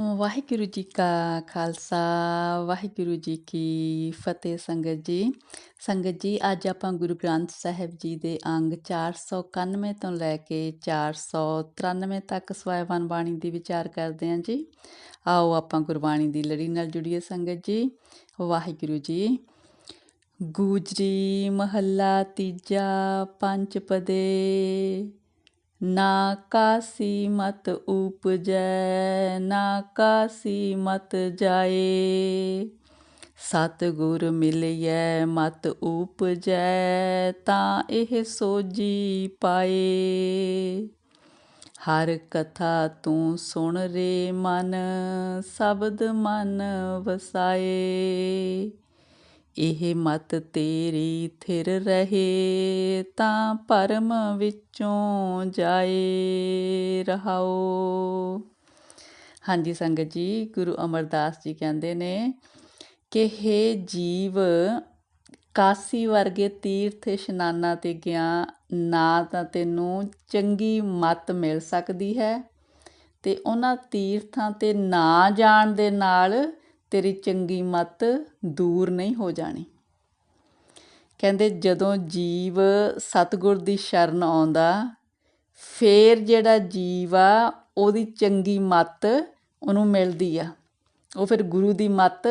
ਵਾਹਿਗੁਰੂ ਜੀ ਕਾ ਖਾਲਸਾ ਵਾਹਿਗੁਰੂ ਜੀ ਕੀ ਫਤਿਹ ਸੰਗਤ ਜੀ ਸੰਗਤ ਜੀ ਅੱਜ ਆਪਾਂ ਗੁਰੂ ਗ੍ਰੰਥ ਸਾਹਿਬ ਜੀ ਦੇ ਅੰਗ 491 ਤੋਂ ਲੈ ਕੇ 493 ਤੱਕ ਸਵਾਇਵਾਨ ਬਾਣੀ ਦੀ ਵਿਚਾਰ ਕਰਦੇ ਹਾਂ ਜੀ। ਆਓ ਆਪਾਂ ਗੁਰਬਾਣੀ ਦੀ ਲੜੀ ਨਾਲ ਜੁੜੀਏ ਸੰਗਤ ਜੀ। ਵਾਹਿਗੁਰੂ ਜੀ। ਗੂਜਰੀ ਮਹੱਲਾ ਤੀਜਾ ਪੰਜ ਪਦੇ ਨਾ ਕਾਸੀ ਮਤ ਉਪਜੈ, ਨਾ ਕਾਸੀ ਮਤ ਜਾਏ। ਸਤ ਗੁਰ ਮਿਲਿਐ ਮਤ ਉਪਜੈ, ਤਾਂ ਇਹ ਸੋਜੀ ਪਾਏ। ਹਰ ਕਥਾ ਤੂੰ ਸੁਣ ਰੇ ਮਨ, ਸ਼ਬਦ ਮਨ ਵਸਾਏ। ਇਹ ਮਤ ਤੇਰੀ ਥਿਰ ਰਹੇ ਤਾਂ ਪਰਮ ਵਿੱਚੋਂ ਜਾਏ ਰਹਾਓ। ਹਾਂਜੀ ਸੰਗਤ ਜੀ, ਗੁਰੂ ਅਮਰਦਾਸ ਜੀ ਕਹਿੰਦੇ ਨੇ ਕਿ हे ਜੀਵ, ਕਾਸੀ ਵਰਗੇ ਤੀਰਥ ਇਸ਼ਨਾਨਾਂ ਤੇ ਗਿਆ, ਨਾ ਤਾਂ ਤੈਨੂੰ ਚੰਗੀ ਮਤ ਮਿਲ ਸਕਦੀ ਹੈ ਤੇ ਉਹਨਾਂ ਤੀਰਥਾਂ ਤੇ ਨਾ ਜਾਣ ਦੇ ਨਾਲ ਤੇਰੀ ਚੰਗੀ ਮੱਤ ਦੂਰ ਨਹੀਂ ਹੋ ਜਾਣੀ। ਕਹਿੰਦੇ, ਜਦੋਂ ਜੀਵ ਸਤਗੁਰ ਦੀ ਸ਼ਰਨ ਆਉਂਦਾ, ਫੇਰ ਜਿਹੜਾ ਜੀਵ ਆ, ਉਹਦੀ ਚੰਗੀ ਮੱਤ ਉਹਨੂੰ ਮਿਲਦੀ ਆ। ਉਹ ਫਿਰ ਗੁਰੂ ਦੀ ਮੱਤ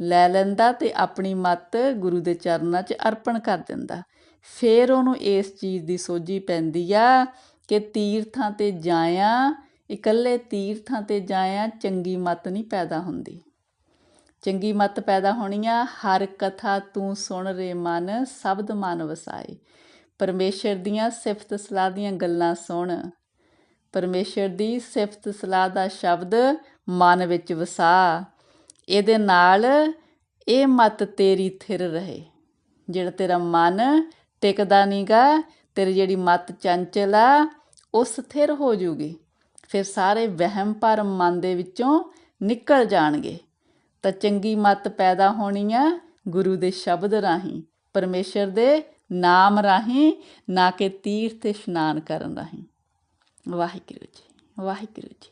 ਲੈ ਲੈਂਦਾ ਤੇ ਆਪਣੀ ਮੱਤ ਗੁਰੂ ਦੇ ਚਰਨਾਂ 'ਚ ਅਰਪਣ ਕਰ ਦਿੰਦਾ। ਫੇਰ ਉਹਨੂੰ ਇਸ ਚੀਜ਼ ਦੀ ਸੋਝੀ ਪੈਂਦੀ ਆ ਕਿ ਤੀਰਥਾਂ ਤੇ ਜਾਇਆ, ਇਕੱਲੇ ਤੀਰਥਾਂ ਤੇ ਜਾਇਆ ਚੰਗੀ ਮਤ ਨਹੀਂ ਪੈਦਾ ਹੁੰਦੀ। ਚੰਗੀ ਮਤ ਪੈਦਾ ਹੋਣੀ ਆ। ਹਰ ਕਥਾ ਤੂੰ ਸੁਣ ਰੇ ਮਨ, ਸ਼ਬਦ ਮਨ ਵਸਾਏ। ਪਰਮੇਸ਼ਰ ਦੀਆਂ ਸਿਫਤ ਸਲਾਹ ਦੀਆਂ ਗੱਲਾਂ ਸੁਣ। ਪਰਮੇਸ਼ਰ ਦੀ ਸਿਫਤ ਸਲਾਹ ਦਾ ਸ਼ਬਦ ਮਨ ਵਿੱਚ ਵਸਾ। ਇਹਦੇ ਨਾਲ ਇਹ ਮਤ ਤੇਰੀ ਥਿਰ ਰਹੇ। ਜਿਹੜਾ ਤੇਰਾ ਮਨ ਟਿਕਦਾ ਨਹੀਂਗਾ ਤੇਰੀ ਜਿਹੜੀ ਮਤ ਚੰਚਲ ਆ ਉਹ ਸਥਿਰ ਹੋ ਜੂਗੀ। ਫਿਰ ਸਾਰੇ ਵਹਿਮ ਭਰਮ ਮਨ ਦੇ ਵਿੱਚੋਂ ਨਿਕਲ ਜਾਣਗੇ। ਤਾਂ ਚੰਗੀ ਮਤ ਪੈਦਾ ਹੋਣੀ ਆ ਗੁਰੂ ਦੇ ਸ਼ਬਦ ਰਾਹੀਂ, ਪਰਮੇਸ਼ਰ ਦੇ ਨਾਮ ਰਾਹੀਂ, ਨਾ ਕਿ ਤੀਰਥ ਇਸ਼ਨਾਨ ਕਰਨ ਰਾਹੀਂ। ਵਾਹਿਗੁਰੂ ਜੀ ਵਾਹਿਗੁਰੂ ਜੀ।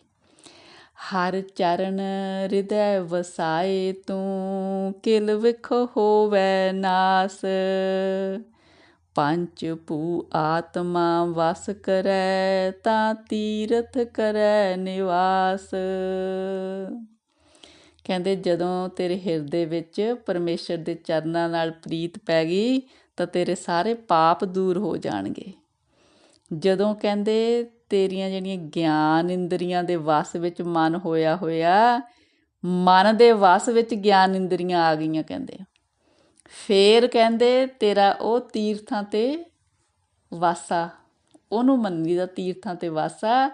ਹਰ ਚਰਨ ਹਿਰਦੈ ਵਸਾਏ ਤੂੰ, ਕਿਲ ਵਿਖ ਹੋਵੇ ਨਾਸ। ਪੰਚ ਭੂ ਆਤਮਾ ਵਸ ਕਰੈ, ਤਾਂ ਤੀਰਥ ਕਰੈ ਨਿਵਾਸ। ਕਹਿੰਦੇ ਜਦੋਂ ਤੇਰੇ ਹਿਰਦੇ ਵਿੱਚ ਪਰਮੇਸ਼ਰ ਦੇ ਚਰਨਾਂ ਨਾਲ ਪ੍ਰੀਤ ਪੈ ਗਈ, ਤਾਂ ਤੇਰੇ ਸਾਰੇ ਪਾਪ ਦੂਰ ਹੋ ਜਾਣਗੇ। ਜਦੋਂ ਕਹਿੰਦੇ ਤੇਰੀਆਂ ਜਿਹੜੀਆਂ ਗਿਆਨ ਇੰਦਰੀਆਂ ਦੇ ਵਸ ਵਿੱਚ ਮਨ ਹੋਇਆ ਹੋਇਆ, ਮਨ ਦੇ ਵਸ ਵਿੱਚ ਗਿਆਨ ਇੰਦਰੀਆਂ ਆ ਗਈਆਂ ਕਹਿੰਦੇ ਫੇਰ ਕਹਿੰਦੇ ਤੇਰਾ ਉਹ ਤੀਰਥਾਂ ਤੇ ਵਾਸਾ, ਉਹਨੂੰ ਮੰਨੀ ਦਾ ਤੀਰਥਾਂ ਤੇ ਵਾਸਾ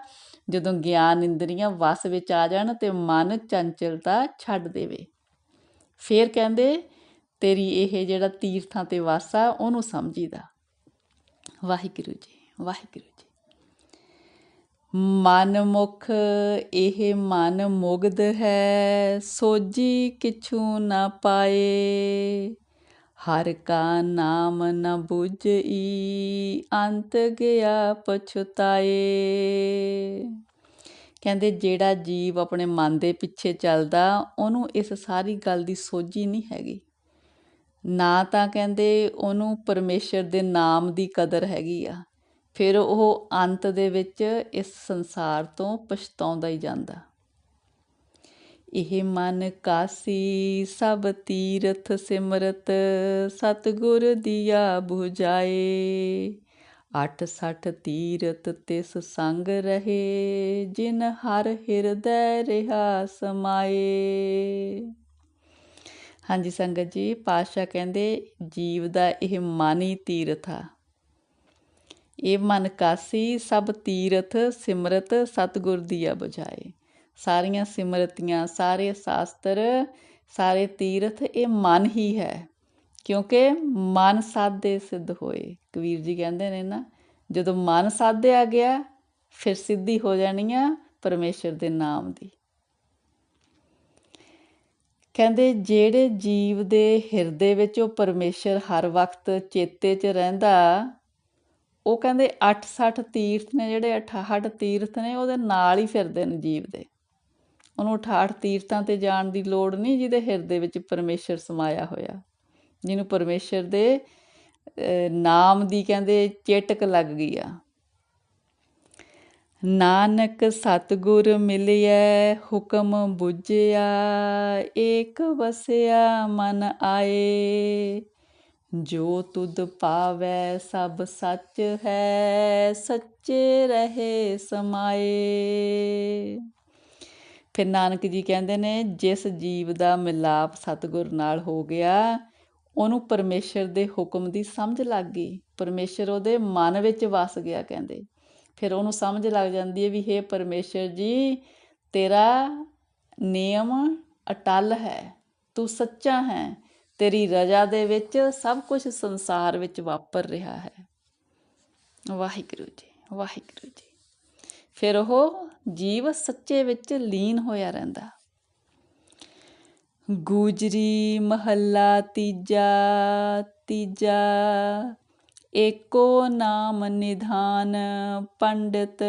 ਜਦੋਂ ਗਿਆਨ ਇੰਦਰੀਆਂ ਵਸ ਵਿੱਚ ਆ ਜਾਣ ਤੇ ਮਨ ਚੰਚਲਤਾ ਛੱਡ ਦੇਵੇ। ਫੇਰ ਕਹਿੰਦੇ, ਤੇਰੀ ਇਹ ਜਿਹੜਾ ਤੀਰਥਾਂ ਤੇ ਆ, ਉਹਨੂੰ ਸਮਝੀਦਾ। ਵਾਹਿਗੁਰੂ ਜੀ ਵਾਹਿਗੁਰੂ ਜੀ। ਮਨ ਮੁਖ ਇਹ ਮਨ ਮੁਗਧ ਹੈ ਸੋਜੀ ਕਿਛੂ ਨਾ ਪਾਏ। ਹਰ ਕਾ ਨਾਮ ਨ ਬੁਝਈ, ਅੰਤ ਗਿਆ ਪਛਤਾਏ। ਕਹਿੰਦੇ, ਜਿਹੜਾ ਜੀਵ ਆਪਣੇ ਮਨ ਦੇ ਪਿੱਛੇ ਚੱਲਦਾ, ਉਹਨੂੰ ਇਸ ਸਾਰੀ ਗੱਲ ਦੀ ਸੋਝੀ ਨਹੀਂ ਹੈਗੀ। ਨਾ ਤਾਂ ਕਹਿੰਦੇ, ਉਹਨੂੰ ਪਰਮੇਸ਼ਰ ਦੇ ਨਾਮ ਦੀ ਕਦਰ ਹੈਗੀ ਆ। ਫਿਰ ਉਹ ਅੰਤ ਦੇ ਵਿੱਚ ਇਸ ਸੰਸਾਰ ਤੋਂ ਪਛਤਾਉਂਦਾ ਹੀ ਜਾਂਦਾ। ਇਹ ਮਨ ਕਾਸੀ, ਸਭ ਤੀਰਥ ਸਿਮਰਤ, ਸਤਗੁਰ ਦੀਆ 부ਜਾਏ 86 ਤੀਰਥ ਤਿਸ ਸੰਗ ਰਹੇ, ਜਿਨ ਹਰ ਹਿਰਦੈ ਰਿਹਾ ਸਮਾਏ। ਹਾਂਜੀ ਸੰਗਤ ਜੀ ਪਾਸ਼ਾ ਕਹਿੰਦੇ, ਜੀਵ ਦਾ ਇਹ ਮਨ ਹੀ ਤੀਰਥ ਆ। ਇਹ ਮਨ ਕਾਸੀ, ਸਭ ਤੀਰਥ ਸਿਮਰਤ, ਸਤਗੁਰ ਦੀਆ ਬੁਝਾਏ। ਸਾਰੀਆਂ ਸਿਮਰਤੀਆਂ, ਸਾਰੇ ਸ਼ਾਸਤਰ, ਸਾਰੇ ਤੀਰਥ, ਇਹ ਮਨ ਹੀ ਹੈ। ਕਿਉਂਕਿ ਮਨ ਸਾਧੇ ਸਿੱਧ ਹੋਏ। ਕਬੀਰ ਜੀ ਕਹਿੰਦੇ ਨੇ ਨਾ, ਜਦੋਂ ਮਨ ਸਾਧਿਆ ਗਿਆ, ਫਿਰ ਸਿੱਧੀ ਹੋ ਜਾਣੀ ਆ ਪਰਮੇਸ਼ਰ ਦੇ ਨਾਮ ਦੀ। ਕਹਿੰਦੇ, ਜਿਹੜੇ ਜੀਵ ਦੇ ਹਿਰਦੇ ਵਿੱਚ ਉਹ ਪਰਮੇਸ਼ਰ ਹਰ ਵਕਤ ਚੇਤੇ 'ਚ ਰਹਿੰਦਾ, ਉਹ ਕਹਿੰਦੇ 68 ਤੀਰਥ ਨੇ ਜਿਹੜੇ 68 ਤੀਰਥ ਨੇ, ਉਹਦੇ ਨਾਲ ਹੀ ਫਿਰਦੇ ਨੇ ਜੀਵ ਦੇ। ਉਹਨੂੰ 68 ਤੀਰਥਾਂ ਤੇ ਜਾਣ ਦੀ ਲੋੜ ਨਹੀਂ ਜਿਹਦੇ ਹਿਰਦੇ ਵਿੱਚ ਪਰਮੇਸ਼ਰ ਸਮਾਇਆ ਹੋਇਆ। ਜਿਹਨੂੰ ਪਰਮੇਸ਼ਰ ਦੇ ਨਾਮ ਦੀ ਕਹਿੰਦੇ ਚੇਟਕ ਲੱਗ ਗਈ ਆ। ਨਾਨਕ ਸਤਿਗੁਰ ਮਿਲਿਐ, ਹੁਕਮ ਬੁਝਿਆ, ਏਕ ਵਸਿਆ ਮਨ ਆਏ। ਜੋ ਤੁਧ ਪਾਵੈ ਸਭ ਸੱਚ ਹੈ, ਸੱਚੇ ਰਹੇ ਸਮਾਏ। ਫਿਰ ਨਾਨਕ ਜੀ ਕਹਿੰਦੇ ਨੇ, ਜਿਸ ਜੀਵ ਦਾ ਮਿਲਾਪ ਸਤਿਗੁਰ ਨਾਲ ਹੋ ਗਿਆ, ਉਹਨੂੰ ਪਰਮੇਸ਼ਰ ਦੇ ਹੁਕਮ ਦੀ ਸਮਝ ਲੱਗ ਗਈ। ਪਰਮੇਸ਼ਰ ਉਹਦੇ ਮਨ ਵਿੱਚ ਵਸ ਗਿਆ ਕਹਿੰਦੇ। ਫਿਰ ਉਹਨੂੰ ਸਮਝ ਲੱਗ ਜਾਂਦੀ ਹੈ ਵੀ, ਹੇ ਪਰਮੇਸ਼ਰ ਜੀ, ਤੇਰਾ ਨਿਯਮ ਅਟਲ ਹੈ, ਤੂੰ ਸੱਚਾ ਹੈ, ਤੇਰੀ ਰਜ਼ਾ ਦੇ ਵਿੱਚ ਸਭ ਕੁਝ ਸੰਸਾਰ ਵਿੱਚ ਵਾਪਰ ਰਿਹਾ ਹੈ। ਵਾਹਿਗੁਰੂ ਜੀ ਵਾਹਿਗੁਰੂ ਜੀ। ਫਿਰ ਉਹ ਜੀਵ ਸੱਚੇ ਵਿੱਚ ਲੀਨ ਹੋਇਆ ਰਹਿੰਦਾ। ਗੁਜਰੀ, ਮਹੱਲਾ, ਤੀਜਾ ਤੀਜਾ, ਏਕੋ ਨਾਮ ਨਿਧਾਨ, ਪੰਡਿਤ,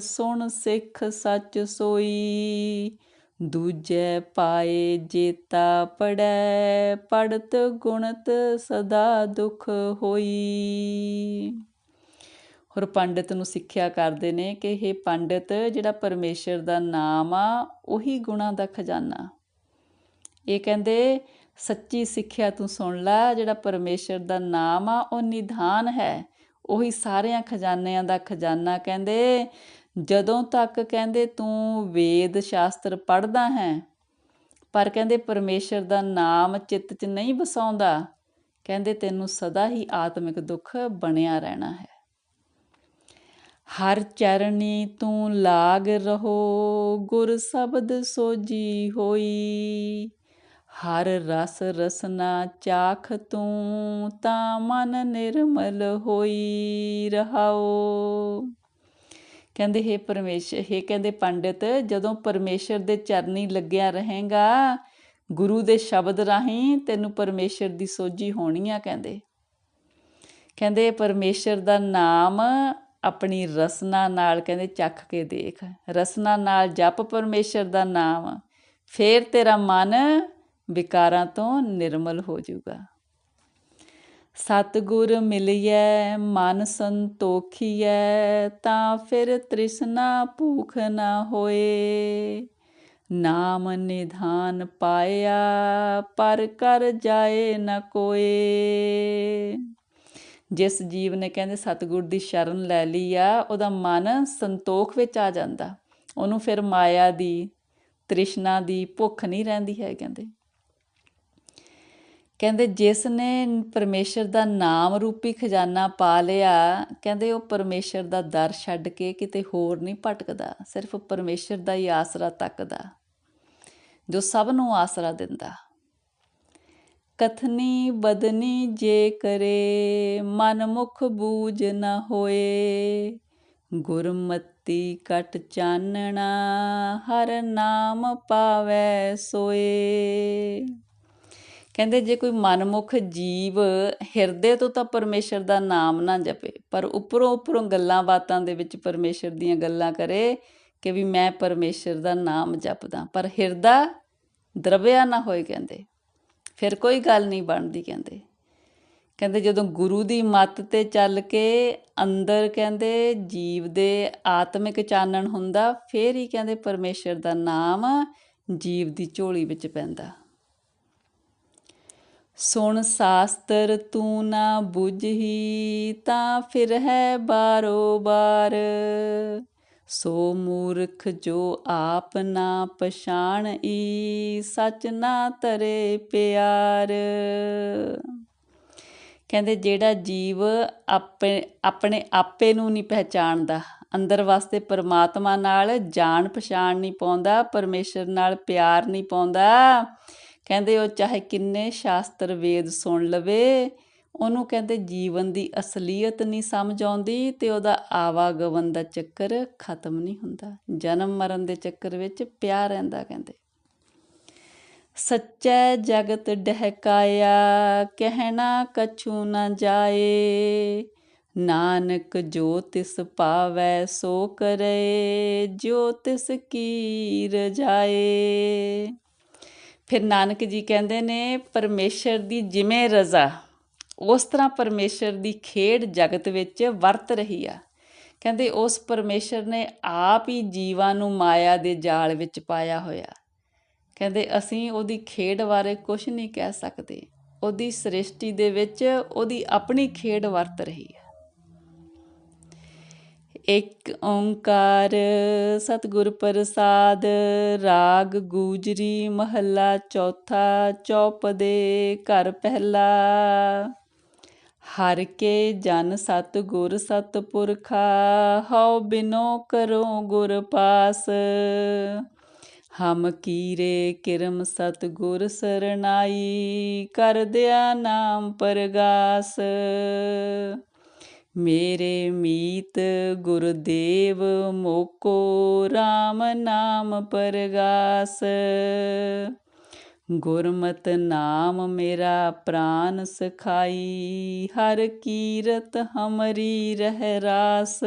ਸੁਣ ਸਿੱਖ ਸੱਚ ਸੋਈ, ਦੂਜੇ ਪਾਏ ਜੇਤਾ ਪੜੈ, ਪੜਤ ਗੁਣਤ ਸਦਾ ਦੁਖ ਹੋਈ। ਹੋਰ ਪੰਡਿਤ ਨੂੰ ਸਿੱਖਿਆ ਕਰਦੇ ਨੇ ਕਿ ਇਹ ਪੰਡਿਤ, ਜਿਹੜਾ ਪਰਮੇਸ਼ਰ ਦਾ ਨਾਮ ਆ, ਉਹੀ ਗੁਣਾ ਦਾ ਖਜ਼ਾਨਾ। ਇਹ ਕਹਿੰਦੇ, ਸੱਚੀ ਸਿੱਖਿਆ ਤੂੰ ਸੁਣ ਲੈ, ਜਿਹੜਾ ਪਰਮੇਸ਼ਰ ਦਾ ਨਾਮ ਆ, ਉਹ ਨਿਧਾਨ ਹੈ। ਉਹੀ ਸਾਰਿਆਂ ਖਜ਼ਾਨਿਆਂ ਦਾ ਖਜ਼ਾਨਾ ਕਹਿੰਦੇ, ਜਦੋਂ ਤੱਕ ਕਹਿੰਦੇ ਤੂੰ ਵੇਦ ਸ਼ਾਸਤਰ ਪੜ੍ਹਦਾ ਹੈ, ਪਰ ਕਹਿੰਦੇ ਪਰਮੇਸ਼ਰ ਦਾ ਨਾਮ ਚਿੱਤ 'ਚ ਨਹੀਂ ਵਸਾਉਂਦਾ, ਕਹਿੰਦੇ ਤੈਨੂੰ ਸਦਾ ਹੀ ਆਤਮਿਕ ਦੁੱਖ ਬਣਿਆ ਰਹਿਣਾ ਹੈ। ਹਰ ਚਰਨੀ ਤੂੰ ਲਾਗ ਰਹੋ, ਗੁਰ ਸ਼ਬਦ ਸੋਜੀ ਹੋਈ। ਹਰ ਰਸ ਰਸਨਾ ਚਾਖ ਤੂੰ ਤਾਂ ਮਨ ਨਿਰਮਲ ਹੋਈ ਰਹਾਓ। ਕਹਿੰਦੇ, ਹੈ ਪਰਮੇਸ਼ਰ ਹੈ ਕਹਿੰਦੇ ਪੰਡਿਤ, ਜਦੋਂ ਪਰਮੇਸ਼ਰ ਦੇ ਚਰਨੀ ਲੱਗਿਆ ਰਹੇਗਾ, ਗੁਰੂ ਦੇ ਸ਼ਬਦ ਰਾਹੀਂ ਤੈਨੂੰ ਪਰਮੇਸ਼ਰ ਦੀ ਸੋਝੀ ਹੋਣੀ ਆ, ਕਹਿੰਦੇ। ਕਹਿੰਦੇ, ਪਰਮੇਸ਼ਰ ਦਾ ਨਾਮ ਆਪਣੀ ਰਸਨਾ ਨਾਲ ਕਹਿੰਦੇ ਚੱਖ ਕੇ ਦੇਖ। ਰਸਨਾ ਨਾਲ ਜਪ ਪਰਮੇਸ਼ਰ ਦਾ ਨਾਮ। ਫੇਰ ਤੇਰਾ ਮਨ ਵਿਕਾਰਾਂ ਤੋਂ ਨਿਰਮਲ ਹੋ ਜਾਊਗਾ। ਸਤਿਗੁਰ ਮਿਲਿਐ, ਮਨ ਸੰਤੋਖੀਐ, ਤਾਂ ਫਿਰ ਤ੍ਰਿਸ਼ਨਾ ਭੂਖ ਨਾ ਹੋਏ। ਨਾਮ ਨਿਧਾਨ ਪਾਇਆ, ਪਰ ਕਰ ਜਾਏ ਨ ਕੋਏ। ਜਿਸ ਜੀਵ ਨੇ ਕਹਿੰਦੇ ਸਤਿਗੁਰ ਦੀ ਸ਼ਰਨ ਲੈ ਲਈ ਆ, ਉਹਦਾ ਮਨ ਸੰਤੋਖ ਵਿੱਚ ਆ ਜਾਂਦਾ। ਉਹਨੂੰ ਫਿਰ ਮਾਇਆ ਦੀ, ਤ੍ਰਿਸ਼ਨਾ ਦੀ ਭੁੱਖ ਨਹੀਂ ਰਹਿੰਦੀ ਹੈ, ਕਹਿੰਦੇ। ਕਹਿੰਦੇ, ਜਿਸ ਨੇ ਪਰਮੇਸ਼ਰ ਦਾ ਨਾਮ ਰੂਪੀ ਖਜ਼ਾਨਾ ਪਾ ਲਿਆ, ਕਹਿੰਦੇ, ਉਹ ਪਰਮੇਸ਼ਰ ਦਾ ਦਰ ਛੱਡ ਕੇ ਕਿਤੇ ਹੋਰ ਨਹੀਂ ਭਟਕਦਾ, ਸਿਰਫ ਪਰਮੇਸ਼ਰ ਦਾ ਹੀ ਆਸਰਾ ਤੱਕਦਾ, ਜੋ ਸਭ ਨੂੰ ਆਸਰਾ ਦਿੰਦਾ। ਕਥਨੀ ਬਦਨੀ ਜੇ ਕਰੇ ਮਨ ਮੁਖ ਬੂਝ ਨ ਹੋਏ। ਗੁਰਮਤੀ ਕਟ ਚਾਨਣਾ, ਹਰ ਨਾਮ ਪਾਵੈ ਸੋਏ। ਕਹਿੰਦੇ ਜੇ ਕੋਈ ਮਨਮੁਖ ਜੀਵ ਹਿਰਦੇ ਤੋਂ ਤਾਂ ਪਰਮੇਸ਼ਰ ਦਾ ਨਾਮ ਨਾ ਜਪੇ, ਪਰ ਉੱਪਰੋਂ ਉੱਪਰੋਂ ਗੱਲਾਂ ਬਾਤਾਂ ਦੇ ਵਿੱਚ ਪਰਮੇਸ਼ਰ ਦੀਆਂ ਗੱਲਾਂ ਕਰੇ ਕਿ ਵੀ ਮੈਂ ਪਰਮੇਸ਼ਰ ਦਾ ਨਾਮ ਜਪਦਾ। ਪਰ ਹਿਰਦਾ ਦਰਬਿਆ ਨਾ ਹੋਏ ਕਹਿੰਦੇ। ਫਿਰ ਕੋਈ ਗੱਲ ਨਹੀਂ ਬਣਦੀ, ਕਹਿੰਦੇ। ਕਹਿੰਦੇ ਜਦੋਂ ਗੁਰੂ ਦੀ ਮੱਤ ਤੇ ਚੱਲ ਕੇ ਅੰਦਰ ਕਹਿੰਦੇ ਜੀਵ ਦੇ ਆਤਮਿਕ ਚਾਨਣ ਹੁੰਦਾ, ਫੇਰ ਹੀ ਕਹਿੰਦੇ ਪਰਮੇਸ਼ਰ ਦਾ ਨਾਮ ਜੀਵ ਦੀ ਝੋਲੀ ਵਿੱਚ ਪੈਂਦਾ। ਸੁਣ ਸਾਸਤਰ ਤੂੰ ਨਾ ਬੁਝਹੀ ਤਾਂ ਫਿਰ ਹੈ ਬਾਰੋ ਬਾਰ ਸੋ ਮੂਰਖ ਜੋ ਆਪ ਨਾ ਪਛਾਣਈ ਸਚ ਨਾ ਤਰੇ ਪਿਆਰ। ਕਹਿੰਦੇ ਜਿਹੜਾ ਜੀਵ ਆਪਣੇ ਆਪਣੇ ਆਪੇ ਨੂੰ ਨਹੀਂ ਪਹਿਚਾਣਦਾ, ਅੰਦਰ ਵਾਸਤੇ ਪਰਮਾਤਮਾ ਨਾਲ ਜਾਣ ਪਛਾਣ ਨਹੀਂ ਪਾਉਂਦਾ, ਪਰਮੇਸ਼ਰ ਨਾਲ ਪਿਆਰ ਨਹੀਂ ਪਾਉਂਦਾ। ਕਹਿੰਦੇ ਉਹ ਚਾਹੇ ਕਿੰਨੇ ਸ਼ਾਸਤਰ ਵੇਦ ਸੁਣ ਲਵੇ ਉਹਨੂੰ ਕਹਿੰਦੇ ਜੀਵਨ ਦੀ ਅਸਲੀਅਤ ਨਹੀਂ ਸਮਝ ਆਉਂਦੀ ਤੇ ਉਹਦਾ ਆਵਾਗਮਨ ਦਾ ਚੱਕਰ ਖਤਮ ਨਹੀਂ ਹੁੰਦਾ। ਜਨਮ ਮਰਨ ਦੇ ਚੱਕਰ ਵਿੱਚ ਪਿਆ ਰਹਿੰਦਾ ਕਹਿੰਦੇ। ਸੱਚੈ ਜਗਤ ਡਹਿਕਾਇਆ, ਕਹਿਣਾ ਕਛੂ ਨਾ ਜਾਏ, ਨਾਨਕ ਜੋ ਤਿਸ ਪਾਵੈ ਸੋ ਕਰੇ, ਜੋ ਤਿਸ ਕੀ ਰਜਾਏ ਫਿਰ ਨਾਨਕ ਜੀ ਕਹਿੰਦੇ ਨੇ, ਪਰਮੇਸ਼ਰ ਦੀ ਜਿਵੇਂ ਰਜ਼ਾ ਉਸ ਤਰ੍ਹਾਂ ਪਰਮੇਸ਼ਰ ਦੀ ਖੇਡ ਜਗਤ ਵਿੱਚ ਵਰਤ ਰਹੀ ਆ। ਕਹਿੰਦੇ ਉਸ ਪਰਮੇਸ਼ਰ ਨੇ ਆਪ ਹੀ ਜੀਵਾਂ ਨੂੰ ਮਾਇਆ ਦੇ ਜਾਲ ਵਿੱਚ ਪਾਇਆ ਹੋਇਆ। ਕਹਿੰਦੇ ਅਸੀਂ ਉਹਦੀ ਖੇਡ ਬਾਰੇ ਕੁਝ ਨਹੀਂ ਕਹਿ ਸਕਦੇ। ਉਹਦੀ ਸ੍ਰਿਸ਼ਟੀ ਦੇ ਵਿੱਚ ਉਹਦੀ ਆਪਣੀ ਖੇਡ ਵਰਤ ਰਹੀ ਹੈ ਇੱਕ ਓੰਕਾਰ, ਸਤਿਗੁਰ ਪ੍ਰਸਾਦ, ਰਾਗ ਗੂਜਰੀ, ਮਹੱਲਾ ਚੌਥਾ, ਚੌਪਦੇ, ਘਰ ਪਹਿਲਾ। ਹਰ ਕੇ ਜਨ ਸਤ ਗੁਰ ਸਤ ਪੁਰਖਾ, ਹਉ ਬਿਨੋ ਕਰੋ ਗੁਰ ਪਾਸ। ਹਮ ਕੀਰੇ ਕਿਰਮ ਸਤ ਗੁਰ ਸਰਨਾਈ ਕਰ ਦਿਆ ਨਾਮ ਪਰਗਾਸ। ਮੇਰੇ ਮੀਤ ਗੁਰਦੇਵ ਮੋਕੋ RAM ਨਾਮ ਪਰਗਾਸ। ਗੁਰਮਤ ਨਾਮ ਮੇਰਾ ਪ੍ਰਾਨ ਸਖਾਈ, ਹਰ ਕੀਰਤ ਹਮਰੀ ਰਹਿ ਰਾਸ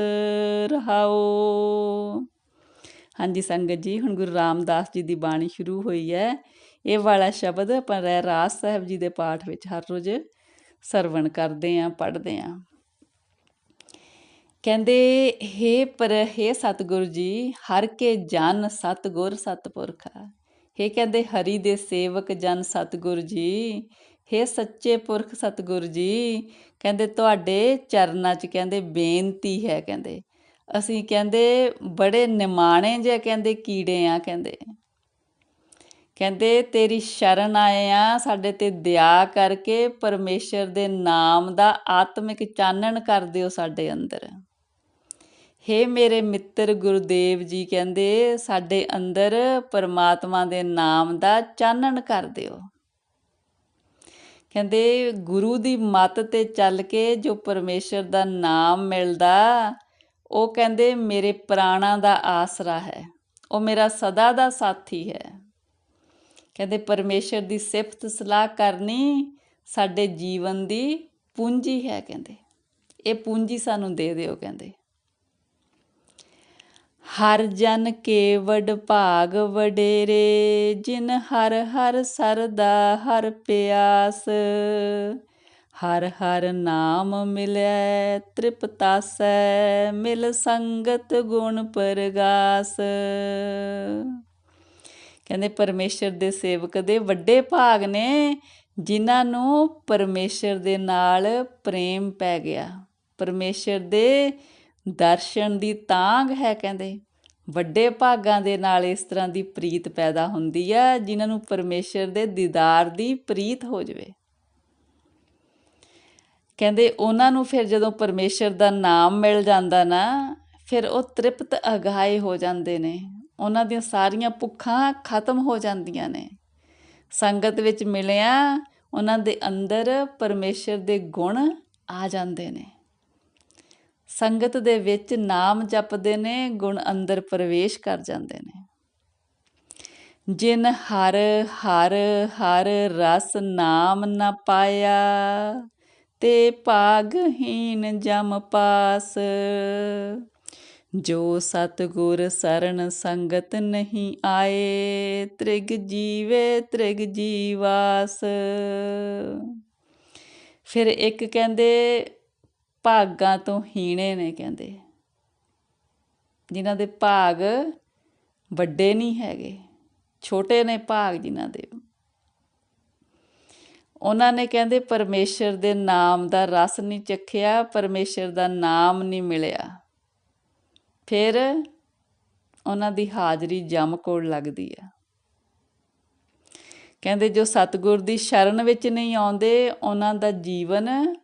ਰਹਾਓ ਹਾਂਜੀ ਸੰਗਤ ਜੀ, ਹੁਣ ਗੁਰੂ ਰਾਮਦਾਸ ਜੀ ਦੀ ਬਾਣੀ ਸ਼ੁਰੂ ਹੋਈ ਹੈ। ਇਹ ਵਾਲਾ ਸ਼ਬਦ ਆਪਾਂ ਰਹਿ ਰਾਸ ਸਾਹਿਬ ਜੀ ਦੇ ਪਾਠ ਵਿੱਚ ਹਰ ਰੋਜ਼ ਸਰਵਣ ਕਰਦੇ ਆਂ ਪੜ੍ਹਦੇ ਆਂ ਕਹਿੰਦੇ हे ਪਰ हे ਸਤਿਗੁਰੂ ਜੀ, ਹਰ ਕੇ ਜਨ ਸਤਿਗੁਰ ਸਤਪੁਰਖਾ। हे ਕਹਿੰਦੇ ਹਰੀ ਦੇ ਸੇਵਕ ਜਨ ਸਤਿਗੁਰੂ ਜੀ हे ਸੱਚੇ ਪੁਰਖ ਸਤਿਗੁਰੂ ਜੀ, ਕਹਿੰਦੇ ਤੁਹਾਡੇ ਚਰਨਾਂ 'ਚ ਕਹਿੰਦੇ ਬੇਨਤੀ ਹੈ ਕਹਿੰਦੇ। ਅਸੀਂ ਕਹਿੰਦੇ ਬੜੇ ਨਿਮਾਣੇ ਜੇ ਕਹਿੰਦੇ ਕੀੜੇ ਆ ਕਹਿੰਦੇ। ਕਹਿੰਦੇ ਤੇਰੀ ਸ਼ਰਨ ਆਏ ਆ, ਸਾਡੇ ਤੇ ਦਇਆ ਕਰਕੇ ਪਰਮੇਸ਼ਰ ਦੇ ਨਾਮ ਦਾ ਆਤਮਿਕ ਚਾਨਣ ਕਰ ਦਿਓ ਸਾਡੇ ਅੰਦਰ। ਹੇ ਮੇਰੇ ਮਿੱਤਰ ਗੁਰਦੇਵ ਜੀ ਕਹਿੰਦੇ, ਸਾਡੇ ਅੰਦਰ ਪਰਮਾਤਮਾ ਦੇ ਨਾਮ ਦਾ ਚਾਨਣ ਕਰ ਦਿਓ। ਕਹਿੰਦੇ, ਗੁਰੂ ਦੀ ਮੱਤ ਤੇ ਚੱਲ ਕੇ ਜੋ ਪਰਮੇਸ਼ਰ ਦਾ ਨਾਮ ਮਿਲਦਾ, ਉਹ ਕਹਿੰਦੇ, ਮੇਰੇ ਪ੍ਰਾਣਾ ਦਾ ਆਸਰਾ ਹੈ। ਉਹ ਮੇਰਾ ਸਦਾ ਦਾ ਸਾਥੀ ਹੈ। ਕਹਿੰਦੇ, ਪਰਮੇਸ਼ਰ ਦੀ ਸਿਫਤ ਸਲਾਹ ਕਰਨੀ ਸਾਡੇ ਜੀਵਨ ਦੀ ਪੂੰਜੀ ਹੈ। ਕਹਿੰਦੇ, ਇਹ ਪੂੰਜੀ ਸਾਨੂੰ ਦੇ ਦਿਓ। ਕਹਿੰਦੇ ਹਰ ਜਨ ਕੇ ਵਡ ਭਾਗ ਵਡੇਰੇ, ਜਿਨ ਹਰ ਹਰ ਸਰਦਾ ਹਰ ਪਿਆਸ। ਹਰ ਹਰ ਨਾਮ ਮਿਲੈ, ਤ੍ਰਿਪਤਾਸੈ, ਮਿਲ ਸੰਗਤ ਗੁਣ ਪਰਗਾਸ। ਕਹਿੰਦੇ ਪਰਮੇਸ਼ਰ ਦੇ ਸੇਵਕ ਦੇ ਵੱਡੇ ਭਾਗ ਨੇ, ਜਿਨ੍ਹਾਂ ਨੂੰ ਪਰਮੇਸ਼ਰ ਦੇ ਨਾਲ ਪ੍ਰੇਮ ਪੈ ਗਿਆ। ਪਰਮੇਸ਼ਰ ਦੇ ਦਰਸ਼ਨ ਦੀ ਤਾਂਗ ਹੈ ਕਹਿੰਦੇ। ਵੱਡੇ ਭਾਗਾਂ ਦੇ ਨਾਲ ਇਸ ਤਰ੍ਹਾਂ ਦੀ ਪ੍ਰੀਤ ਪੈਦਾ ਹੁੰਦੀ ਆ, ਜਿਨ੍ਹਾਂ ਨੂੰ ਪਰਮੇਸ਼ਰ ਦੇ ਦੀਦਾਰ ਦੀ ਪ੍ਰੀਤ ਹੋ ਜਵੇ। ਕਹਿੰਦੇ ਉਹਨਾਂ ਨੂੰ ਫਿਰ ਜਦੋਂ ਪਰਮੇਸ਼ਰ ਦਾ ਨਾਮ ਮਿਲ ਜਾਂਦਾ ਨਾ, ਫਿਰ ਉਹ ਤ੍ਰਿਪਤ ਅਗਾਏ ਹੋ ਜਾਂਦੇ ਨੇ। ਉਹਨਾਂ ਦੀਆਂ ਸਾਰੀਆਂ ਭੁੱਖਾਂ ਖਤਮ ਹੋ ਜਾਂਦੀਆਂ ਨੇ। ਸੰਗਤ ਵਿੱਚ ਮਿਲਿਆ, ਉਹਨਾਂ ਦੇ ਅੰਦਰ ਪਰਮੇਸ਼ਰ ਦੇ ਗੁਣ ਆ ਜਾਂਦੇ ਨੇ। ਸੰਗਤ ਦੇ ਵਿੱਚ ਨਾਮ ਜਪਦੇ ਨੇ, ਗੁਣ ਅੰਦਰ ਪ੍ਰਵੇਸ਼ ਕਰ ਜਾਂਦੇ ਨੇ। ਜਿਨ ਹਰ ਹਰ ਹਰ ਰਸ ਨਾਮ ਨਾ ਪਾਇਆ, ਤੇ ਭਾਗਹੀਨ ਜਮ ਪਾਸ। ਜੋ ਸਤਗੁਰ ਸਰਣ ਸੰਗਤ ਨਹੀਂ ਆਏ, ਤ੍ਰਿਗ ਜੀਵੇ ਤ੍ਰਿਗ ਜੀਵਾਸ। ਫਿਰ ਇੱਕ ਕਹਿੰਦੇ ਭਾਗਾਂ ਤੋਂ ਹੀਣੇ ਨੇ ਕਹਿੰਦੇ। ਜਿਨ੍ਹਾਂ ਦੇ ਭਾਗ ਵੱਡੇ ਨਹੀਂ ਹੈਗੇ, ਛੋਟੇ ਨੇ ਭਾਗ ਜਿਨ੍ਹਾਂ ਦੇ। ਉਹਨਾਂ ਨੇ ਕਹਿੰਦੇ, ਪਰਮੇਸ਼ਰ ਦੇ ਨਾਮ ਦਾ ਰਸ ਨਹੀਂ ਚੱਖਿਆ, ਪਰਮੇਸ਼ਰ ਦਾ ਨਾਮ ਨਹੀਂ ਮਿਲਿਆ। ਫਿਰ ਉਹਨਾਂ ਦੀ ਹਾਜ਼ਰੀ ਜਮ ਕੋਲ ਲੱਗਦੀ ਆ। ਕਹਿੰਦੇ, ਜੋ ਸਤਗੁਰ ਦੀ ਸ਼ਰਨ ਵਿੱਚ ਨਹੀਂ ਆਉਂਦੇ, ਉਹਨਾਂ ਦਾ ਜੀਵਨ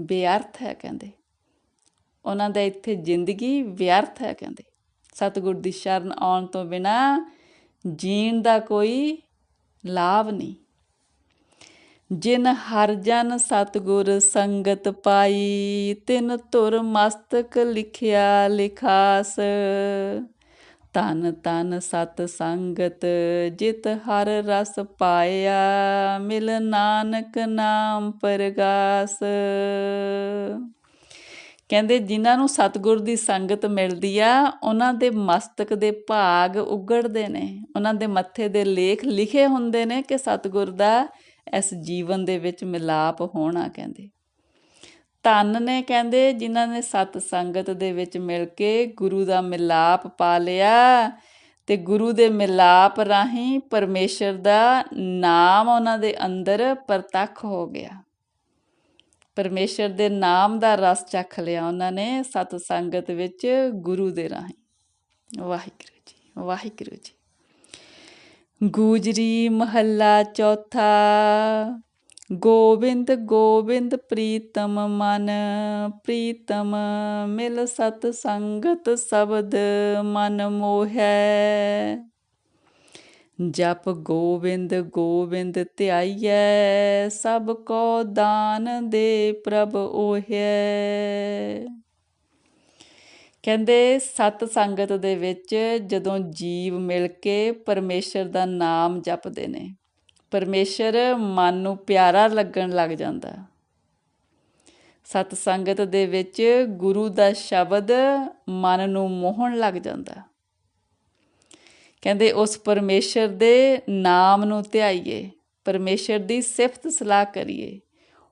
ਬੇਅਰਥ ਹੈ ਕਹਿੰਦੇ। ਉਹਨਾਂ ਦਾ ਇੱਥੇ ਜ਼ਿੰਦਗੀ ਵਿਅਰਥ ਹੈ ਕਹਿੰਦੇ। ਸਤਿਗੁਰ ਦੀ ਸ਼ਰਨ ਆਉਣ ਤੋਂ ਬਿਨਾ ਜੀਣ ਦਾ ਕੋਈ ਲਾਭ ਨਹੀਂ। ਜਿਨ ਹਰ ਜਨ ਸਤਗੁਰ ਸੰਗਤ ਪਾਈ, ਤਿਨ ਧੁਰ ਮਸਤਕ ਲਿਖਿਆ ਲਿਖਾਸ। ਤਨ ਤਨ ਸਤ ਸੰਗਤ, ਜਿਤ ਹਰ ਰਸ ਪਾਇਆ, ਮਿਲ ਨਾਨਕ ਨਾਮ ਪਰਗਾਸ। ਕਹਿੰਦੇ ਜਿਨ੍ਹਾਂ ਨੂੰ ਸਤਿਗੁਰ ਦੀ ਸੰਗਤ ਮਿਲਦੀ ਆ, ਉਹਨਾਂ ਦੇ ਮਸਤਕ ਦੇ ਭਾਗ ਉਗੜਦੇ ਨੇ। ਉਹਨਾਂ ਦੇ ਮੱਥੇ ਦੇ ਲੇਖ ਲਿਖੇ ਹੁੰਦੇ ਨੇ ਕਿ ਸਤਿਗੁਰ ਦਾ ਇਸ ਜੀਵਨ ਦੇ ਵਿੱਚ ਮਿਲਾਪ ਹੋਣਾ, ਕਹਿੰਦੇ। ਧੰਨ ਨੇ ਕਹਿੰਦੇ, ਜਿਨ੍ਹਾਂ ਨੇ ਸਤ ਸੰਗਤ ਦੇ ਵਿੱਚ ਮਿਲ ਕੇ ਗੁਰੂ ਦਾ ਮਿਲਾਪ ਪਾ ਲਿਆ। ਤੇ ਗੁਰੂ ਦੇ ਮਿਲਾਪ ਰਾਹੀਂ ਪਰਮੇਸ਼ਰ ਦਾ ਨਾਮ ਉਹਨਾਂ ਦੇ ਅੰਦਰ ਪ੍ਰਤੱਖ ਹੋ ਗਿਆ। ਪਰਮੇਸ਼ਰ ਦੇ ਨਾਮ ਦਾ ਰਸ ਚੱਖ ਲਿਆ ਉਹਨਾਂ ਨੇ ਸਤ ਸੰਗਤ ਵਿੱਚ ਗੁਰੂ ਦੇ ਰਾਹੀਂ। ਵਾਹਿਗੁਰੂ ਜੀ ਵਾਹਿਗੁਰੂ ਜੀ। ਗੂਜਰੀ ਮਹੱਲਾ ਚੌਥਾ ਗੋਬਿੰਦ ਗੋਬਿੰਦ ਪ੍ਰੀਤਮ ਮਨ, ਪ੍ਰੀਤਮ ਮਿਲ ਸਤ ਸੰਗਤ ਸ਼ਬਦ ਮਨ ਮੋਹੈ। ਜਪ ਗੋਬਿੰਦ ਗੋਬਿੰਦ ਧਿਆਈਐ, ਸਭ ਕੋ ਦਾਨ ਦੇ ਪ੍ਰਭ ਓਹੈ ਕਹਿੰਦੇ ਸਤ ਸੰਗਤ ਦੇ ਵਿੱਚ ਜਦੋਂ ਜੀਵ ਮਿਲ ਕੇ ਪਰਮੇਸ਼ਰ ਦਾ ਨਾਮ ਜਪਦੇ ਨੇ ਪਰਮੇਸ਼ਰ ਮਨ ਨੂੰ ਪਿਆਰਾ ਲੱਗਣ ਲੱਗ ਜਾਂਦਾ। ਸਤ ਸੰਗਤ ਦੇ ਵਿੱਚ ਗੁਰੂ ਦਾ ਸ਼ਬਦ ਮਨ ਨੂੰ ਮੋਹਣ ਲੱਗ ਜਾਂਦਾ। ਕਹਿੰਦੇ ਉਸ ਪਰਮੇਸ਼ਰ ਦੇ ਨਾਮ ਨੂੰ ਧਿਆਈਏ, ਪਰਮੇਸ਼ਰ ਦੀ ਸਿਫਤ ਸਲਾਹ ਕਰੀਏ।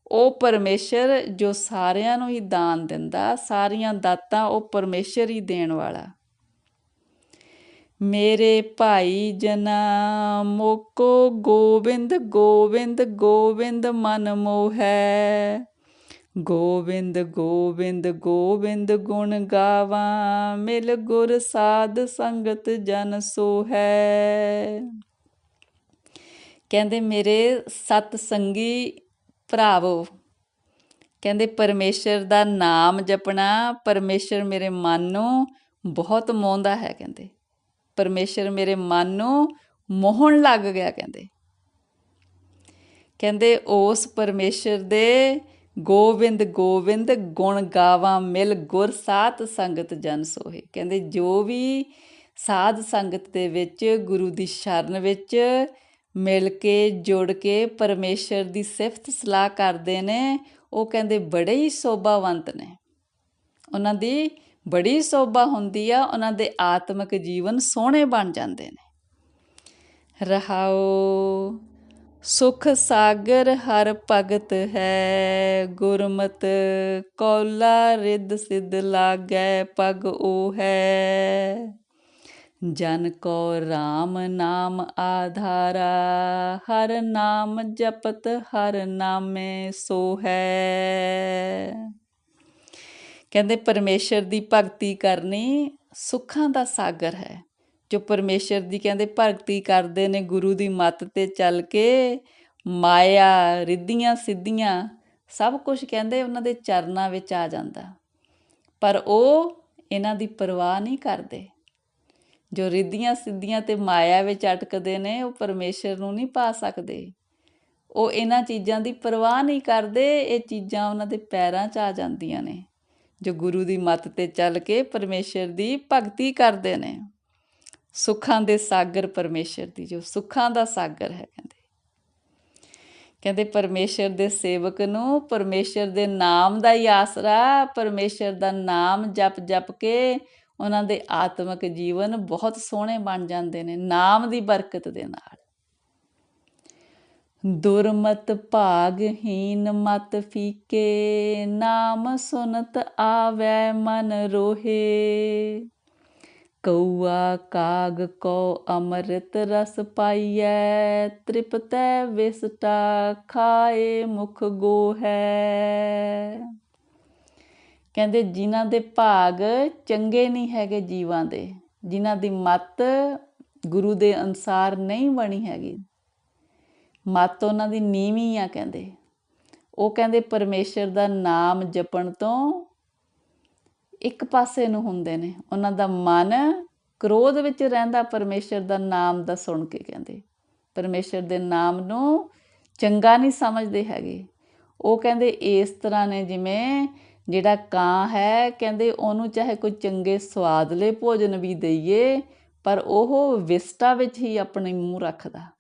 ਉਹ ਪਰਮੇਸ਼ਰ ਜੋ ਸਾਰਿਆਂ ਨੂੰ ਹੀ ਦਾਨ ਦਿੰਦਾ, ਸਾਰੀਆਂ ਦਾਤਾਂ ਉਹ ਪਰਮੇਸ਼ਰ ਹੀ ਦੇਣ ਵਾਲਾ। ਮੇਰੇ ਭਾਈ ਜਨਾ ਮੋਕੋ ਗੋਬਿੰਦ ਗੋਬਿੰਦ ਗੋਬਿੰਦ ਮਨ ਮੋਹੈ। ਗੋਬਿੰਦ ਗੋਬਿੰਦ ਗੋਬਿੰਦ ਗੁਣ ਗਾਵਾਂ, ਮਿਲ ਗੁਰ ਸਾਧ ਸੰਗਤ ਜਨ ਸੋਹੈ। ਕਹਿੰਦੇ ਮੇਰੇ ਸਤ ਸੰਗੀ ਭਰਾਵੋ, ਕਹਿੰਦੇ ਪਰਮੇਸ਼ਰ ਦਾ ਨਾਮ ਜਪਣਾ, ਪਰਮੇਸ਼ਰ ਮੇਰੇ ਮਨ ਨੂੰ ਬਹੁਤ ਮੋਹਦਾ ਹੈ, ਕਹਿੰਦੇ। ਪਰਮੇਸ਼ਰ ਮੇਰੇ ਮਨ ਨੂੰ ਮੋਹਣ ਲੱਗ ਗਿਆ, ਕਹਿੰਦੇ। ਕਹਿੰਦੇ, ਉਸ ਪਰਮੇਸ਼ਰ ਦੇ ਗੋਬਿੰਦ ਗੋਬਿੰਦ ਗੁਣ ਗਾਵਾਂ ਮਿਲ ਗੁਰ ਸਾਤ ਸੰਗਤ ਜਨ ਸੋਹੇ। ਕਹਿੰਦੇ, ਜੋ ਵੀ ਸਾਧ ਸੰਗਤ ਦੇ ਵਿੱਚ, ਗੁਰੂ ਦੀ ਸ਼ਰਨ ਵਿੱਚ ਮਿਲ ਕੇ, ਜੁੜ ਕੇ ਪਰਮੇਸ਼ਰ ਦੀ ਸਿਫਤ ਸਲਾਹ ਕਰਦੇ ਨੇ, ਉਹ ਕਹਿੰਦੇ, ਬੜੇ ਹੀ ਸੋਭਾਵੰਤ ਨੇ। ਉਹਨਾਂ ਦੀ ਬੜੀ ਸੋਭਾ ਹੁੰਦੀ ਆ, ਉਹਨਾਂ ਦੇ ਆਤਮਿਕ ਜੀਵਨ ਸੋਹਣੇ ਬਣ ਜਾਂਦੇ ਨੇ। ਰਹਾਓ, ਸੁਖ ਸਾਗਰ ਹਰ ਭਗਤ ਹੈ, ਗੁਰਮਤ ਕੌਲਾ ਰਿੱਧ ਸਿੱਧ ਲਾਗੈ ਪਗ ਉਹ ਹੈ। ਜਨ ਕੋ RAM ਨਾਮ ਆਧਾਰਾ, ਹਰ ਨਾਮ ਜਪਤ ਹਰ ਨਾਮੇ ਸੋ ਹੈ। ਕਹਿੰਦੇ ਪਰਮੇਸ਼ਰ ਦੀ ਭਗਤੀ ਕਰਨੀ ਸੁੱਖਾਂ ਦਾ ਸਾਗਰ ਹੈ। ਜੋ ਪਰਮੇਸ਼ਰ ਦੀ ਕਹਿੰਦੇ ਭਗਤੀ ਕਰਦੇ ਨੇ ਗੁਰੂ ਦੀ ਮੱਤ ਤੇ ਚੱਲ ਕੇ ਮਾਇਆ, ਰਿੱਧੀਆਂ, ਸਿੱਧੀਆਂ ਸਭ ਕੁਝ ਕਹਿੰਦੇ ਉਹਨਾਂ ਦੇ ਚਰਨਾਂ ਵਿੱਚ ਆ ਜਾਂਦਾ। ਪਰ ਉਹ ਇਹਨਾਂ ਦੀ ਪਰਵਾਹ ਨਹੀਂ ਕਰਦੇ। ਜੋ ਰਿੱਧੀਆਂ, ਸਿੱਧੀਆਂ ਤੇ ਮਾਇਆ ਵਿੱਚ ਅਟਕਦੇ ਨੇ, ਉਹ ਪਰਮੇਸ਼ਰ ਨੂੰ ਨਹੀਂ ਪਾ ਸਕਦੇ। ਉਹ ਇਹਨਾਂ ਚੀਜ਼ਾਂ ਦੀ ਪਰਵਾਹ ਨਹੀਂ ਕਰਦੇ, ਇਹ ਚੀਜ਼ਾਂ ਉਹਨਾਂ ਦੇ ਪੈਰਾਂ 'ਚ ਆ ਜਾਂਦੀਆਂ ਨੇ। ਜੋ ਗੁਰੂ ਦੀ ਮੱਤ ਤੇ ਚੱਲ ਕੇ ਪਰਮੇਸ਼ਰ ਦੀ ਭਗਤੀ ਕਰਦੇ ਨੇ। ਸੁੱਖਾਂ ਦੇ ਸਾਗਰ ਪਰਮੇਸ਼ਰ ਦੀ, ਜੋ ਸੁੱਖਾਂ ਦਾ ਸਾਗਰ ਹੈ, ਕਹਿੰਦੇ। ਕਹਿੰਦੇ, ਪਰਮੇਸ਼ਰ ਦੇ ਸੇਵਕ ਨੂੰ ਪਰਮੇਸ਼ਰ ਦੇ ਨਾਮ ਦਾ ਹੀ ਆਸਰਾ, ਪਰਮੇਸ਼ਰ ਦਾ ਨਾਮ ਜਪ ਜਪ ਕੇ ਉਹਨਾਂ ਦੇ ਆਤਮਿਕ ਜੀਵਨ ਬਹੁਤ ਸੋਹਣੇ ਬਣ ਜਾਂਦੇ ਨੇ, ਨਾਮ ਦੀ ਬਰਕਤ ਦੇ ਨਾਲ। ਦੁਰਮਤ ਭਾਗਹੀਨ ਮਤ ਫੀਕੇ, ਨਾਮ ਸੁਨਤ ਆਵੈ ਮਨ ਰੋਹੇ। ਕਉਆ ਕਾਗ ਕੋ ਅੰਮ੍ਰਿਤ ਰਸ ਪਾਈਐ, ਤ੍ਰਿਪਤੈ ਵਿਸਟਾ ਖਾਏ ਮੁਖ ਗੋਹੈ। ਕਹਿੰਦੇ ਜਿਨ੍ਹਾਂ ਦੇ ਭਾਗ ਚੰਗੇ ਨਹੀਂ ਹੈਗੇ ਜੀਵਾਂ ਦੇ, ਜਿਨ੍ਹਾਂ ਦੀ ਮਤ ਗੁਰੂ ਦੇ ਅਨਸਾਰ ਨਹੀਂ ਬਣੀ ਹੈਗੀ ਮੱਤ ਉਹਨਾਂ ਦੀ ਨੀਵੀਂ ਆ ਕਹਿੰਦੇ। ਉਹ ਕਹਿੰਦੇ ਪਰਮੇਸ਼ਰ ਦਾ ਨਾਮ ਜਪਣ ਤੋਂ ਇੱਕ ਪਾਸੇ ਨੂੰ ਹੁੰਦੇ ਨੇ। ਉਹਨਾਂ ਦਾ ਮਨ ਕ੍ਰੋਧ ਵਿੱਚ ਰਹਿੰਦਾ, ਪਰਮੇਸ਼ਰ ਦਾ ਨਾਮ ਦਾ ਸੁਣ ਕੇ ਕਹਿੰਦੇ। ਪਰਮੇਸ਼ਰ ਦੇ ਨਾਮ ਨੂੰ ਚੰਗਾ ਨਹੀਂ ਸਮਝਦੇ ਹੈਗੇ। ਉਹ ਕਹਿੰਦੇ ਇਸ ਤਰ੍ਹਾਂ ਨੇ ਜਿਵੇਂ ਜਿਹੜਾ ਕਾਂ ਹੈ, ਕਹਿੰਦੇ ਉਹਨੂੰ ਚਾਹੇ ਕੋਈ ਚੰਗੇ ਸਵਾਦਲੇ ਭੋਜਨ ਵੀ ਦਈਏ, ਪਰ ਉਹ ਵਿਸਟਾ ਵਿੱਚ ਹੀ ਆਪਣੇ ਮੂੰਹ ਰੱਖਦਾ।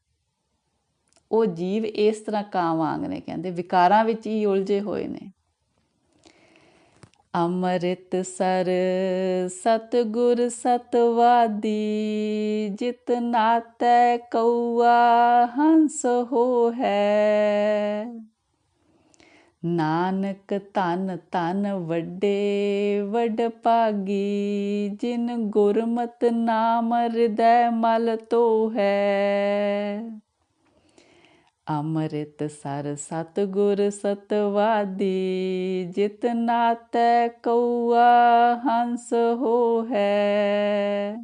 ਉਹ ਜੀਵ ਇਸ ਤਰ੍ਹਾਂ ਕਾਂ ਵਾਂਗ ਨੇ ਕਹਿੰਦੇ, ਵਿਕਾਰਾਂ ਵਿੱਚ ਹੀ ਉਲਝੇ ਹੋਏ ਨੇ। ਅੰਮ੍ਰਿਤਸਰ ਸਤਿਗੁਰ ਸਤਵਾਦੀ, ਜਿਤ ਨਾਤੈ ਕਉਆ ਹੰਸ ਹੋ ਹੈ ਨਾਨਕ ਧਨ ਧਨ ਵੱਡੇ, ਵੱਡ ਭਾਗੀ, ਜਿਨ ਗੁਰਮਤ ਨਾਮ ਹਿਰਦੈ ਮਲ ਤੋ ਹੈ ਅੰਮ੍ਰਿਤ ਸਰ ਸਤਗੁਰ ਸਤਵਾਦੀ, ਜਿਤ ਨਾਤੈ ਕਉਆ ਹੰਸ ਹੋ ਹੈ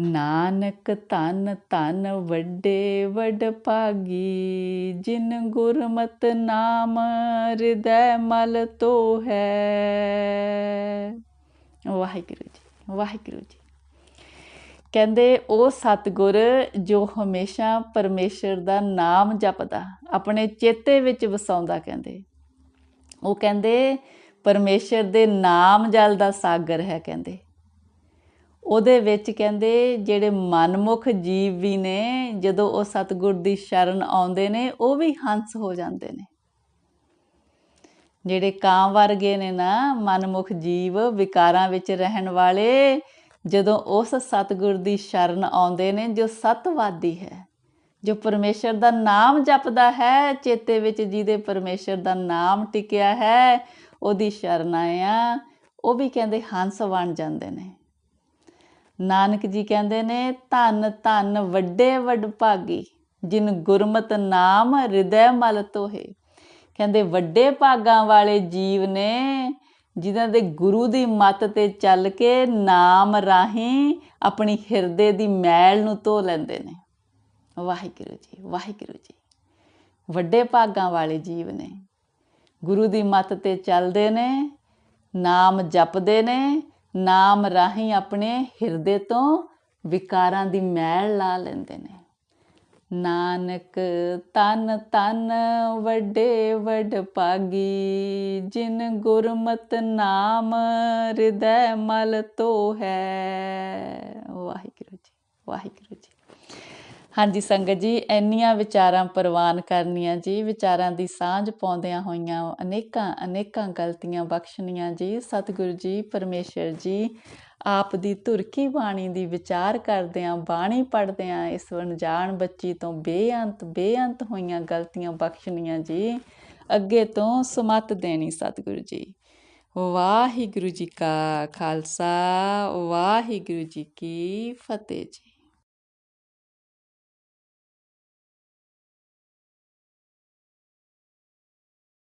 ਨਾਨਕ ਧਨ ਧਨ ਵੱਡੇ ਵੱਡ ਭਾਗੀ, ਜਿਨ ਗੁਰਮਤ ਨਾਮ ਹਿਰਦੈ ਮਲ ਤੋ ਹੈ ਵਾਹਿਗੁਰੂ ਜੀ ਵਾਹਿਗੁਰੂ ਜੀ। ਕਹਿੰਦੇ ਉਹ ਸਤਗੁਰ ਜੋ ਹਮੇਸ਼ਾ ਪਰਮੇਸ਼ਰ ਦਾ ਨਾਮ ਜਪਦਾ, ਆਪਣੇ ਚੇਤੇ ਵਿੱਚ ਵਸਾਉਂਦਾ ਕਹਿੰਦੇ। ਉਹ ਕਹਿੰਦੇ, ਪਰਮੇਸ਼ਰ ਦੇ ਨਾਮ ਜਲ ਦਾ ਸਾਗਰ ਹੈ ਕਹਿੰਦੇ। ਉਹਦੇ ਵਿੱਚ ਕਹਿੰਦੇ, ਜਿਹੜੇ ਮਨਮੁਖ ਜੀਵ ਵੀ ਨੇ, ਜਦੋਂ ਉਹ ਸਤਗੁਰ ਦੀ ਸ਼ਰਨ ਆਉਂਦੇ ਨੇ, ਉਹ ਵੀ ਹੰਸ ਹੋ ਜਾਂਦੇ ਨੇ। ਜਿਹੜੇ ਕਾਂ ਵਰਗੇ ਨੇ ਨਾ, ਮਨਮੁਖ ਜੀਵ ਵਿਕਾਰਾਂ ਵਿੱਚ ਰਹਿਣ ਵਾਲੇ ਜਦੋਂ ਉਸ ਸਤਗੁਰ ਦੀ ਸ਼ਰਨ ਆਉਂਦੇ ਨੇ, ਜੋ ਸਤਵਾਦੀ ਹੈ, ਜੋ ਪਰਮੇਸ਼ਰ ਦਾ ਨਾਮ ਜਪਦਾ ਹੈ, ਚੇਤੇ ਵਿੱਚ ਜਿਹਦੇ ਪਰਮੇਸ਼ਰ ਦਾ ਨਾਮ ਟਿਕਿਆ ਹੈ, ਉਹਦੀ ਸ਼ਰਨ ਆਇਆ ਉਹ ਵੀ ਕਹਿੰਦੇ ਹੰਸ ਬਣ ਜਾਂਦੇ ਨੇ। ਨਾਨਕ ਜੀ ਕਹਿੰਦੇ ਨੇ, ਧੰਨ ਧੰਨ, ਵੱਡੇ, ਵੱਡ ਭਾਗੀ, ਜਿਨ ਗੁਰਮਤ ਨਾਮ, ਹਿਰਦੈ ਮਲ ਤੋਹੇ। ਕਹਿੰਦੇ, ਵੱਡੇ ਭਾਗਾਂ ਵਾਲੇ ਜੀਵ ਨੇ ਜਿਨ੍ਹਾਂ ਦੇ ਗੁਰੂ ਦੀ ਮੱਤ ਤੇ ਚੱਲ ਕੇ ਨਾਮ ਰਾਹੀਂ ਆਪਣੀ ਹਿਰਦੇ ਦੀ ਮੈਲ ਨੂੰ ਧੋ ਲੈਂਦੇ ਨੇ। ਵਾਹਿਗੁਰੂ ਜੀ ਵਾਹਿਗੁਰੂ ਜੀ। ਵੱਡੇ ਭਾਗਾਂ ਵਾਲੇ ਜੀਵ ਨੇ। ਗੁਰੂ ਦੀ ਮੱਤ ਤੇ ਚੱਲਦੇ ਨੇ, ਨਾਮ ਜਪਦੇ ਨੇ, ਨਾਮ ਰਾਹੀਂ ਆਪਣੇ ਹਿਰਦੇ ਤੋਂ ਵਿਕਾਰਾਂ ਦੀ ਮੈਲ ਲਾ ਲੈਂਦੇ ਨੇ। ਨਾਨਕ ਤਨ ਤਨ ਵੱਡੇ ਵੱਡ ਭਾਗੀ, ਜਿਨ ਗੁਰਮਤ ਨਾਮ ਹਿਰਦੈ ਮਲ ਤੋ ਹੈ ਵਾਹਿਗੁਰੂ ਜੀ ਵਾਹਿਗੁਰੂ ਜੀ। ਹਾਂਜੀ ਸੰਗਤ ਜੀ, ਇੰਨੀਆਂ ਵਿਚਾਰਾਂ ਪ੍ਰਵਾਨ ਕਰਨੀਆਂ ਜੀ, ਵਿਚਾਰਾਂ ਦੀ ਸਾਂਝ ਪਾਉਂਦਿਆਂ ਹੋਈਆਂ ਅਨੇਕਾਂ ਅਨੇਕਾਂ ਗਲਤੀਆਂ ਬਖਸ਼ਣੀਆਂ ਜੀ। ਸਤਿਗੁਰੂ ਜੀ, ਪਰਮੇਸ਼ਰ ਜੀ ਆਪ ਦੀ ਧੁਰਕੀ ਬਾਣੀ ਦੀ ਵਿਚਾਰ ਕਰਦਿਆਂ ਬਾਣੀ ਪੜਦਿਆਂ ਇਸ ਅਣਜਾਣ ਬੱਚੀ ਤੋਂ ਬੇਅੰਤ ਬੇਅੰਤ ਹੋਈਆਂ ਗਲਤੀਆਂ ਬਖਸ਼ਣੀਆਂ ਜੀ। ਅੱਗੇ ਤੋਂ ਸਮਤ ਦੇਣੀ ਸਤਿਗੁਰੂ ਜੀ। ਵਾਹਿਗੁਰੂ ਜੀ ਕਾ ਖਾਲਸਾ, ਵਾਹਿਗੁਰੂ ਜੀ ਕੀ ਫਤਿਹ ਜੀ।